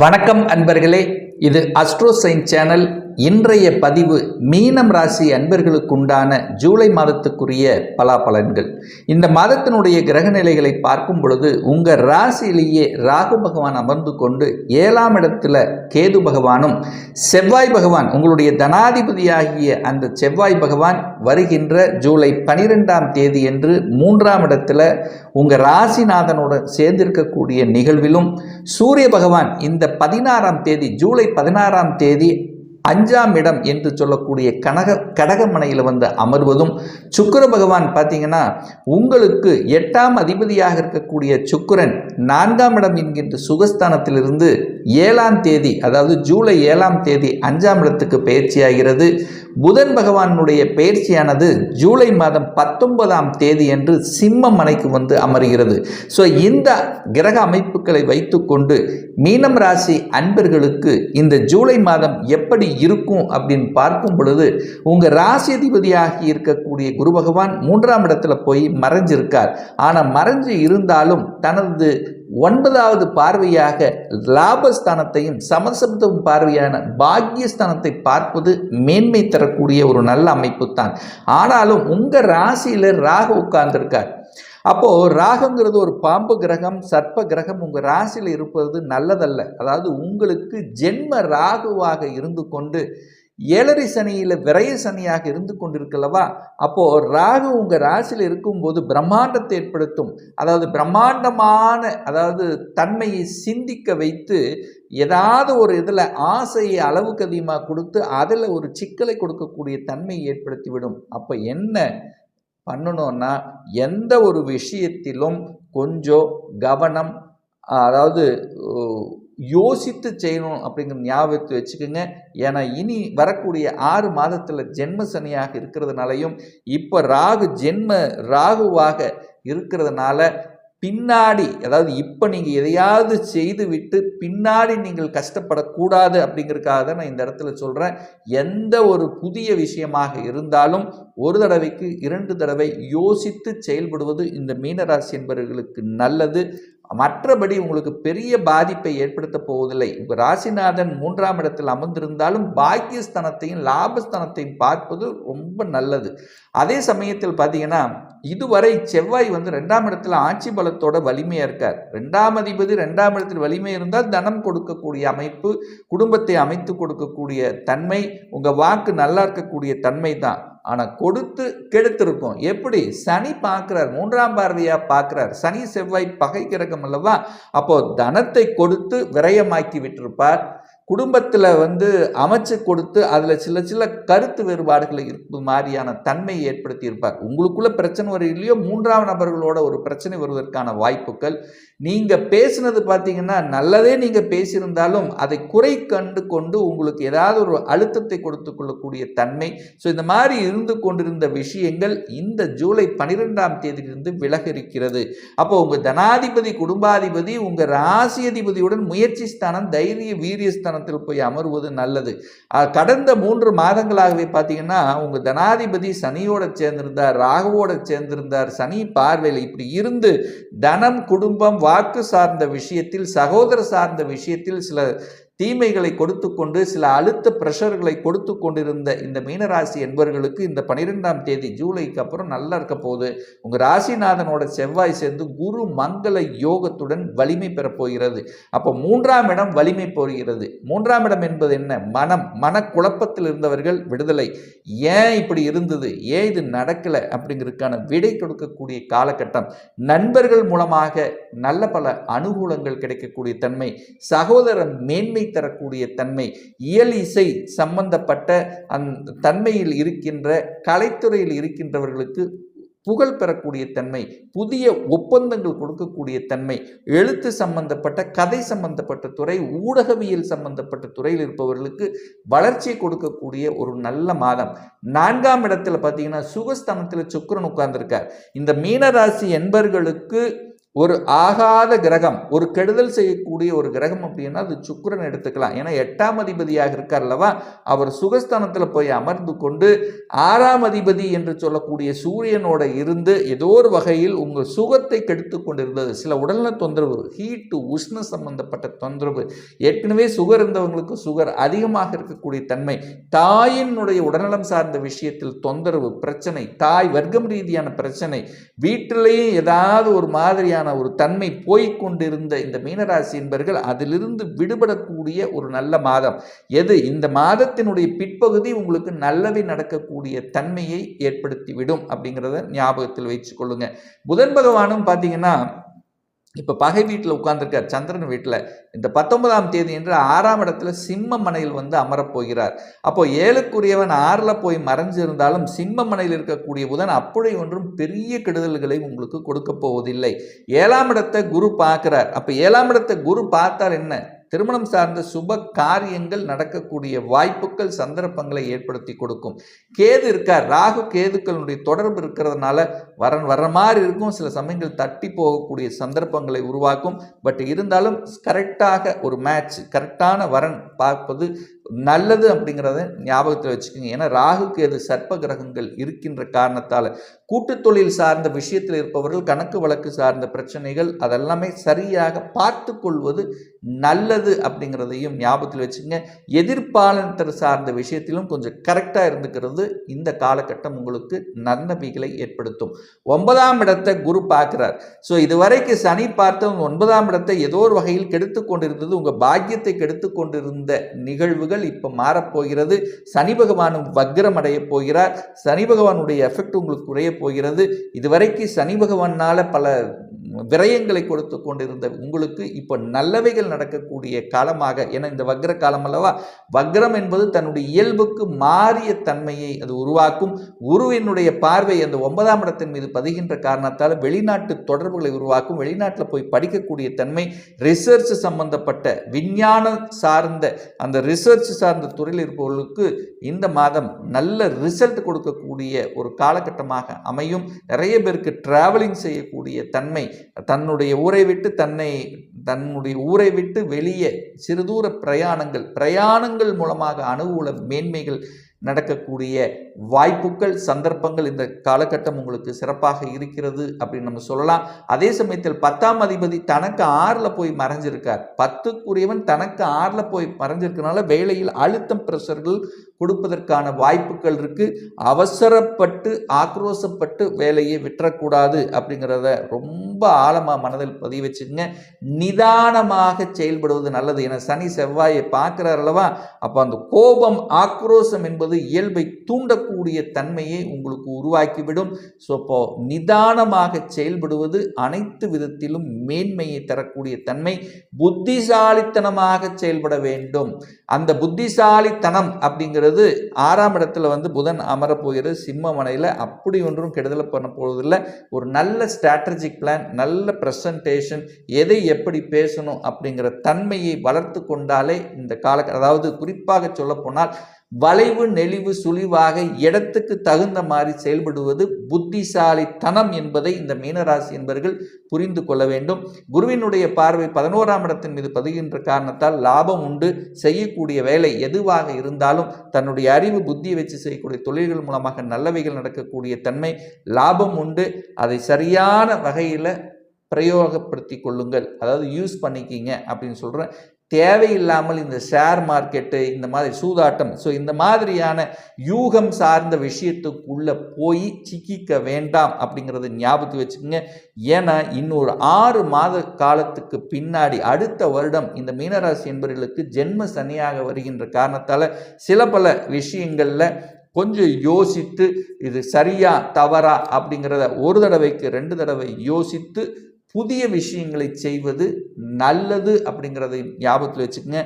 வணக்கம் அன்பர்களே. இது அஸ்ட்ரோசைன் சேனல் இன்றைய பதிவு மீனம் ராசி அன்பர்களுக்குண்டான ஜூலை மாதத்துக்குரிய பலாபலன்கள். இந்த மாதத்தினுடைய கிரக நிலைகளை பார்க்கும் பொழுது உங்கள் ராசியிலேயே ராகு பகவான் அமர்ந்து கொண்டு ஏழாம் இடத்துல கேது பகவானும் செவ்வாய் பகவான் உங்களுடைய தனாதிபதியாகிய அந்த செவ்வாய் பகவான் வருகின்ற ஜூலை பனிரெண்டாம் தேதி என்று மூன்றாம் இடத்துல உங்கள் ராசிநாதனுடன் சேர்ந்திருக்கக்கூடிய நிகழ்விலும் சூரிய பகவான் இந்த பதினாறாம் தேதி ஜூலை பதினாறாம் தேதி அஞ்சாம் இடம் என்று சொல்லக்கூடிய கனக கடகமனையில் வந்து அமர்வதும் சுக்கிர பகவான் பார்த்தீங்கன்னா உங்களுக்கு எட்டாம் அதிபதியாக இருக்கக்கூடிய சுக்கரன் நான்காம் இடம் என்கின்ற சுகஸ்தானத்திலிருந்து ஏழாம் தேதி அதாவது ஜூலை ஏழாம் தேதி அஞ்சாம் இடத்துக்கு பயிற்சியாகிறது. புதன் பகவானுடைய பயிற்சியானது ஜூலை மாதம் பத்தொன்பதாம் தேதி என்று சிம்ம மனைக்கு வந்து அமர்கிறது. ஸோ இந்த கிரக அமைப்புகளை வைத்துக்கொண்டு மீனம் ராசி அன்பர்களுக்கு இந்த ஜூலை மாதம் எப்படி இருக்கும் அப்படின்னு பார்க்கும் பொழுது உங்கள் ராசி அதிபதியாகி இருக்கக்கூடிய குரு பகவான் மூன்றாம் இடத்துல போய் மறைஞ்சிருக்கார். ஆனால் மறைஞ்சு இருந்தாலும் தனது ஒன்பதாவது பார்வையாக லாபஸ்தானத்தையும் சமசப்தம் பார்வையான பாக்கியஸ்தானத்தை பார்ப்பது மேன்மை தரக்கூடிய ஒரு நல்ல அமைப்பு தான் ஆனாலும் உங்கள் ராசியில் ராகு உட்கார்ந்திருக்கார். அப்போது ராகுங்கிறது ஒரு பாம்பு கிரகம் சர்ப்ப கிரகம் உங்கள் ராசியில் இருப்பது நல்லதல்ல. அதாவது உங்களுக்கு ஜென்ம ராகுவாக இருந்து கொண்டு ஏழரை சனியில் விரைய சனியாக இருந்து கொண்டிருக்கலவா அப்போது ராகு உங்கள் ராசியில் இருக்கும்போது பிரம்மாண்டத்தை ஏற்படுத்தும். அதாவது பிரம்மாண்டமான அதாவது தன்மையை சிந்திக்க வைத்து ஏதாவது ஒரு இதில் ஆசையை அளவுக்கு அதிகமாக கொடுத்து அதில் ஒரு சிக்கலை கொடுக்கக்கூடிய தன்மையை ஏற்படுத்திவிடும். அப்போ என்ன பண்ணணும்னா எந்த ஒரு விஷயத்திலும் கொஞ்சம் கவனம் அதாவது யோசித்து செய்யணும் அப்படிங்கிற ஞாபகத்தை வச்சுக்கோங்க. ஏன்னா இனி வரக்கூடிய ஆறு மாதத்தில் ஜென்ம சனியாக இருக்கிறதுனாலையும் இப்போ ராகு ஜென்ம ராகுவாக இருக்கிறதுனால பின்னாடி அதாவது இப்போ நீங்கள் எதையாவது செய்து விட்டு பின்னாடி நீங்கள் கஷ்டப்படக்கூடாது அப்படிங்கிறதுக்காக தான் நான் இந்த இடத்துல சொல்கிறேன் எந்த ஒரு புதிய விஷயமாக இருந்தாலும் ஒரு தடவைக்கு இரண்டு தடவை யோசித்து செயல்படுவது இந்த மீனராசி என்பவர்களுக்கு நல்லது. மற்றபடி உங்களுக்கு பெரிய பாதிப்பை ஏற்படுத்த போவதில்லை. உங்கள் ராசிநாதன் மூன்றாம் இடத்தில் அமர்ந்திருந்தாலும் பாக்கியஸ்தானத்தையும் லாபஸ்தானத்தையும் பார்ப்பது ரொம்ப நல்லது. அதே சமயத்தில் பார்த்தீங்கன்னா இதுவரை செவ்வாய் வந்து ரெண்டாம் இடத்துல ஆட்சி பலத்தோட வலிமையாக இருக்கார். ரெண்டாம் அதிபதி ரெண்டாம் இடத்தில் வலிமை இருந்தால் தனம் கொடுக்கக்கூடிய அமைப்பு குடும்பத்தை அமைத்து கொடுக்கக்கூடிய தன்மை உங்கள் வாக்கு நல்லா இருக்கக்கூடிய தன்மை தான். ஆனால் கொடுத்து கெடுத்திருக்கும். எப்படி? சனி பார்க்குறார் மூன்றாம் பார்வையாக பார்க்குறார் சனி செவ்வாய் பகை கிரகம் அல்லவா? அப்போது தனத்தை கொடுத்து விரயமாக்கி விட்டிருப்பார். குடும்பத்தில் வந்து அமைச்சு கொடுத்து அதில் சில சில கருத்து வேறுபாடுகளை இருப்பது மாதிரியான தன்மையை ஏற்படுத்தி இருப்பார். உங்களுக்குள்ள பிரச்சனை வரும் இல்லையோ மூன்றாம் நபர்களோட ஒரு பிரச்சனை வருவதற்கான வாய்ப்புகள். நீங்கள் பேசுனது பார்த்தீங்கன்னா நல்லதே நீங்கள் பேசியிருந்தாலும் அதை குறை கண்டு கொண்டு உங்களுக்கு ஏதாவது ஒரு அழுத்தத்தை கொடுத்து கொள்ளக்கூடிய தன்மை. ஸோ இந்த மாதிரி இருந்து கொண்டிருந்த விஷயங்கள் இந்த ஜூலை பனிரெண்டாம் தேதியிலிருந்து விலக இருக்கிறது அப்போ உங்கள் தனாதிபதி குடும்பாதிபதி உங்கள் ராசியதிபதியுடன் முயற்சி ஸ்தானம் தைரிய வீரியஸ்தானம் ஸ்தானத்தில் போய் அமர்வது நல்லது. கடந்த மூன்று மாதங்களாகவே பார்த்தீங்கன்னா உங்கள் தனாதிபதி சனியோட சேர்ந்திருந்தார் ராகுவோட சேர்ந்திருந்தார் சனி பார்வையில் இப்படி இருந்து தனம் குடும்பம் வாக்கு சார்ந்த விஷயத்தில் சகோதர சார்ந்த விஷயத்தில் சில தீமைகளை கொடுத்து கொண்டு சில அழுத்த ப்ரெஷர்களை கொடுத்து கொண்டிருந்த இந்த மீனராசி என்பவர்களுக்கு இந்த பனிரெண்டாம் தேதி ஜூலைக்கு அப்புறம் நல்லா இருக்க போகுது. உங்கள் ராசிநாதனோட செவ்வாய் சேர்ந்து குரு மங்கள யோகத்துடன் வலிமை பெறப்போகிறது அப்போ மூன்றாம் இடம் வலிமை போகிறது. மூன்றாம் இடம் என்பது என்ன? மனம். மனக்குழப்பத்தில் இருந்தவர்கள் விடுதலை. ஏன் இப்படி இருந்தது? ஏன் இது நடக்கலை? அப்படிங்கிறதுக்கான விடை கொடுக்கக்கூடிய காலகட்டம். நண்பர்கள் மூலமாக நல்ல பல அனுகூலங்கள் கிடைக்கக்கூடிய தன்மை சகோதர மேன்மை தரக்கூடிய தன்மை இயல் இசை சம்பந்தப்பட்ட அந் தன்மையில் இருக்கின்ற கலைத்துறையில் இருக்கின்றவர்களுக்கு புகழ் பெறக்கூடிய தன்மை புதிய ஒப்பந்தங்கள் கொடுக்கக்கூடிய தன்மை எழுத்து சம்பந்தப்பட்ட கதை சம்பந்தப்பட்ட துறை ஊடகவியல் சம்பந்தப்பட்ட துறையில் இருப்பவர்களுக்கு வளர்ச்சியை கொடுக்கக்கூடிய ஒரு நல்ல மாதம். நான்காம் இடத்துல பார்த்தீங்கன்னா சுகஸ்தானத்தில் சுக்கரன் உட்கார்ந்துருக்கார். இந்த மீனராசி என்பர்களுக்கு ஒரு ஆகாத கிரகம் ஒரு கெடுதல் செய்யக்கூடிய ஒரு கிரகம் அப்படின்னா அது சுக்கரன் எடுத்துக்கலாம். ஏன்னா எட்டாம் அதிபதியாக இருக்கார் அல்லவா? அவர் சுகஸ்தானத்தில் போய் அமர்ந்து கொண்டு ஆறாம் அதிபதி என்று சொல்லக்கூடிய சூரியனோட இருந்து ஏதோ ஒரு வகையில் உங்கள் சுகத்தை கெடுத்து கொண்டிருந்தது. சில உடல்நல தொந்தரவு ஹீட்டு உஷ்ண சம்பந்தப்பட்ட தொந்தரவு ஏற்கனவே சுகர் இருந்தவங்களுக்கு சுகர் அதிகமாக இருக்கக்கூடிய தன்மை தாயினுடைய உடல்நலம் சார்ந்த விஷயத்தில் தொந்தரவு பிரச்சனை தாய் வர்க்கம் ரீதியான பிரச்சனை வீட்டிலேயே ஏதாவது ஒரு மாதிரியான ஒரு தன்மை போய்க்கொண்டிருந்த இந்த மீனராசி என்பர்கள் அதிலிருந்து விடுபடக்கூடிய ஒரு நல்ல மாதம். எது? இந்த மாதத்தினுடைய பிற்பகுதி உங்களுக்கு நல்லவை நடக்கக்கூடிய தன்மையை ஏற்படுத்திவிடும் அப்படிங்கிறத ஞாபகத்தில் வச்சுக்கொள்ளுங்க புதன் பகவானும் பார்த்தீங்கன்னா இப்போ பகை வீட்டில் உட்கார்ந்துருக்கார் சந்திரன் வீட்டில். இந்த பத்தொன்பதாம் தேதி என்று ஆறாம் இடத்துல சிம்ம மனையில் வந்து அமரப்போகிறார் அப்போ ஏழுக்குரியவன் ஆறில் போய் மறைஞ்சிருந்தாலும் சிம்ம மனையில் இருக்கக்கூடிய புதன் அப்படி ஒன்றும் பெரிய கெடுதல்களை உங்களுக்கு கொடுக்க போவதில்லை. ஏழாம் இடத்தை குரு பார்க்கிறார். அப்போ ஏழாம் இடத்தை குரு பார்த்தார் என்ன? திருமணம் சார்ந்த சுப காரியங்கள் நடக்கக்கூடிய வாய்ப்புகள் சந்தர்ப்பங்களை ஏற்படுத்தி கொடுக்கும். கேது இருக்கார். ராகு கேதுக்களுடைய தொடர்பு இருக்கிறதுனால வரன் வர மாதிரி இருக்கும். சில சமயங்கள் தட்டி போகக்கூடிய சந்தர்ப்பங்களை உருவாக்கும். பட் இருந்தாலும் கரெக்டாக ஒரு மேட்ச் கரெக்டான வரன் பார்ப்பது நல்லது அப்படிங்கிறத ஞாபகத்தில் வச்சுக்கோங்க. ஏன்னா ராகுக்கு எது சர்ப்ப கிரகங்கள் இருக்கின்ற காரணத்தால் கூட்டு தொழில் சார்ந்த விஷயத்தில் இருப்பவர்கள் கணக்கு வழக்கு சார்ந்த பிரச்சனைகள் அதெல்லாமே சரியாக பார்த்து கொள்வது நல்லது அப்படிங்கிறதையும் ஞாபகத்தில் வச்சுக்கோங்க. எதிர்பாலனத்தை சார்ந்த விஷயத்திலும் கொஞ்சம் கரெக்டாக இருந்துக்கிறது இந்த காலகட்டம் உங்களுக்கு நன்னபிகளை ஏற்படுத்தும். ஒன்பதாம் இடத்தை குரு பார்க்கிறார். ஸோ இதுவரைக்கு சனி பார்த்த ஒன்பதாம் இடத்தை ஏதோ ஒரு வகையில் கெடுத்து கொண்டிருந்தது. உங்கள் பாக்கியத்தை கெடுத்து கொண்டிருந்த நிகழ்வுகள் இப்போ மாறப்போகிறது. சனி பகவானும் வக்ரம் அடைய போகிறார். சனி பகவானுடைய எஃபெக்ட் உங்களுக்கு குறைய போகிறது. இதுவரைக்கு சனி பகவானால் பல விரயங்களை கொடுத்து கொண்டிருந்த உங்களுக்கு இப்போ நல்லவைகள் நடக்கக்கூடிய காலமாக ஏன்னா இந்த வக்ர காலம் அல்லவா வக்ரம் என்பது தன்னுடைய இயல்புக்கு மாறிய தன்மையை அது உருவாக்கும். குருவினுடைய பார்வை அந்த ஒன்பதாம் இடத்தின் மீது பதிகின்ற காரணத்தால் வெளிநாட்டு தொடர்புகளை உருவாக்கும். வெளிநாட்டில் போய் படிக்கக்கூடிய தன்மை ரிசர்ச் சம்பந்தப்பட்ட விஞ்ஞானம் சார்ந்த அந்த ரிசர்ச் சார்ந்த துறையில் இருப்பவர்களுக்கு இந்த மாதம் நல்ல ரிசல்ட் கொடுக்கக்கூடிய ஒரு காலகட்டமாக அமையும். நிறைய பேருக்கு டிராவலிங் செய்யக்கூடிய தன்மை தன்னுடைய ஊரை விட்டு தன்னை தன்னுடைய ஊரை விட்டு வெளியே சிறுதூர பிரயாணங்கள் பிரயாணங்கள் மூலமாக அனுகூல மேன்மைகள் நடக்கக்கூடிய வாய்ப்புகள் சந்தர்ப்பங்கள் இந்த காலகட்டம் உங்களுக்கு சிறப்பாக இருக்கிறது அப்படின்னு நம்ம சொல்லலாம். அதே சமயத்தில் பத்தாம் அதிபதி தனக்கு ஆறில் போய் மறைஞ்சிருக்கார். பத்துக்குரியவன் தனக்கு ஆறில் போய் மறைஞ்சிருக்கனால வேலையில் அழுத்தம் பிரஷர்கள் கொடுப்பதற்கான வாய்ப்புகள் இருக்குது அவசரப்பட்டு ஆக்ரோசப்பட்டு வேலையை விட்டுறக்கூடாது அப்படிங்கிறத ரொம்ப ஆழமாக மனதில் பதிய வச்சுங்க நிதானமாக செயல்படுவது நல்லது. என சனி செவ்வாயை பார்க்குறார் அல்லவா? அப்போ அந்த கோபம் ஆக்ரோசம் என்பது இயல்பை தூண்டக்கூடிய தன்மையை உங்களுக்கு உருவாக்கிவிடும். ஸோ இப்போ நிதானமாக செயல்படுவது அனைத்து விதத்திலும் மேன்மையை தரக்கூடிய தன்மை. புத்திசாலித்தனமாக செயல்பட வேண்டும். அந்த புத்திசாலித்தனம் அப்படிங்கிறது ஆறாம் இடத்துல வந்து புதன் அமரப்போகிறது சிம்ம மனையில் அப்படி ஒன்றும் கெடுதலை பண்ண போவதில்லை ஒரு நல்ல ஸ்ட்ராட்டஜிக் பிளான் நல்ல ப்ரெசன்டேஷன் எதை எப்படி பேசணும் அப்படிங்கிற தன்மையை வளர்த்து கொண்டாலே இந்த கால அதாவது குறிப்பாக சொல்லப்போனால் வளைவு நெளிவு சுழிவாக இடத்துக்கு தகுந்த மாதிரி செயல்படுவது புத்திசாலித்தனம் என்பதை இந்த மீனராசி என்பர்கள் புரிந்து கொள்ள வேண்டும். குருவினுடைய பார்வை பதினோராம் இடத்தின் மீது பதிகின்ற காரணத்தால் லாபம் உண்டு. செய்யக்கூடிய வேலை எதுவாக இருந்தாலும் தன்னுடைய அறிவு புத்தியை வச்சு செய்யக்கூடிய தொழில்கள் மூலமாக நல்லவைகள் நடக்கக்கூடிய தன்மை லாபம் உண்டு. அதை சரியான வகையில் பிரயோகப்படுத்தி கொள்ளுங்கள். அதாவது யூஸ் பண்ணிக்கிங்க அப்படின்னு சொல்கிறேன் தேவையில்லாமல் இந்த ஷேர் மார்க்கெட்டு இந்த மாதிரி சூதாட்டம். ஸோ இந்த மாதிரியான யூகம் சார்ந்த விஷயத்துக்குள்ளே போய் சிக்கிக்க வேண்டாம் அப்படிங்கிறத ஞாபகத்து வச்சுக்கோங்க. ஏன்னா இன்னொரு ஆறு மாத காலத்துக்கு பின்னாடி அடுத்த வருடம் இந்த மீனராசி என்பவர்களுக்கு ஜென்ம சனியாக வருகின்ற காரணத்தால் சில பல விஷயங்களில் கொஞ்சம் யோசித்து இது சரியா தவறா அப்படிங்கிறத ஒரு தடவைக்கு ரெண்டு தடவை யோசித்து புதிய விஷயங்களை செய்வது நல்லது அப்படிங்கிறதை ஞாபகத்தில் வச்சுக்கோங்க.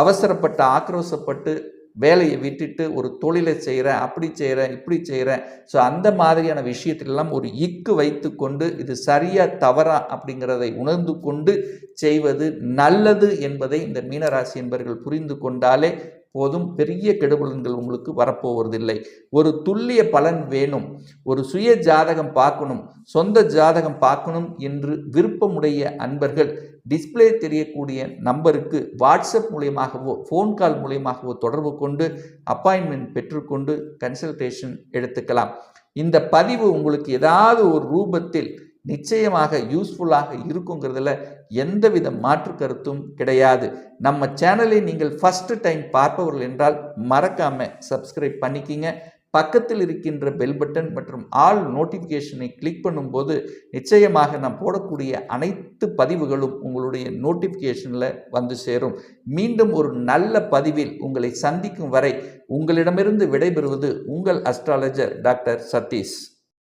அவசரப்பட்டு ஆக்ரோசப்பட்டு வேலையை விட்டுட்டு ஒரு தொழிலை செய்கிறேன் அப்படி செய்கிறேன் இப்படி செய்கிறேன் ஸோ அந்த மாதிரியான விஷயத்திலெல்லாம் ஒரு இக்கு வைத்து கொண்டு இது சரியாக தவறா அப்படிங்கிறதை உணர்ந்து கொண்டு செய்வது நல்லது என்பதை இந்த மீனராசி என்பர்கள் புரிந்து கொண்டாலே போதும் பெரிய கெடுபலன்கள் உங்களுக்கு வரப்போவதில்லை. ஒரு துல்லிய பலன் வேணும். ஒரு சுய ஜாதகம் பார்க்கணும். சொந்த ஜாதகம் பார்க்கணும் என்று விருப்பமுடைய அன்பர்கள் டிஸ்ப்ளே தெரியக்கூடிய நம்பருக்கு வாட்ஸ்அப் மூலியமாகவோ ஃபோன் கால் மூலியமாகவோ தொடர்பு கொண்டு அப்பாயின்மெண்ட் பெற்றுக்கொண்டு கன்சல்டேஷன் எடுத்துக்கலாம். இந்த பதிவு உங்களுக்கு ஏதாவது ஒரு ரூபத்தில் நிச்சயமாக யூஸ்ஃபுல்லாக இருக்குங்கிறதுல எந்தவித மாற்று கருத்தும் கிடையாது. நம்ம சேனலை நீங்கள் ஃபஸ்ட்டு டைம் பார்ப்பவர்கள் என்றால் மறக்காமல் சப்ஸ்கிரைப் பண்ணிக்கிங்க. பக்கத்தில் இருக்கின்ற பெல் பட்டன் மற்றும் ஆல் நோட்டிஃபிகேஷனை கிளிக் பண்ணும்போது நிச்சயமாக நான் போடக்கூடிய அனைத்து பதிவுகளும் உங்களுடைய நோட்டிஃபிகேஷனில் வந்து சேரும். மீண்டும் ஒரு நல்ல பதிவில் உங்களை சந்திக்கும் வரை உங்களிடமிருந்து விடைபெறுவது உங்கள் அஸ்ட்ராலஜர் டாக்டர் சதீஷ்.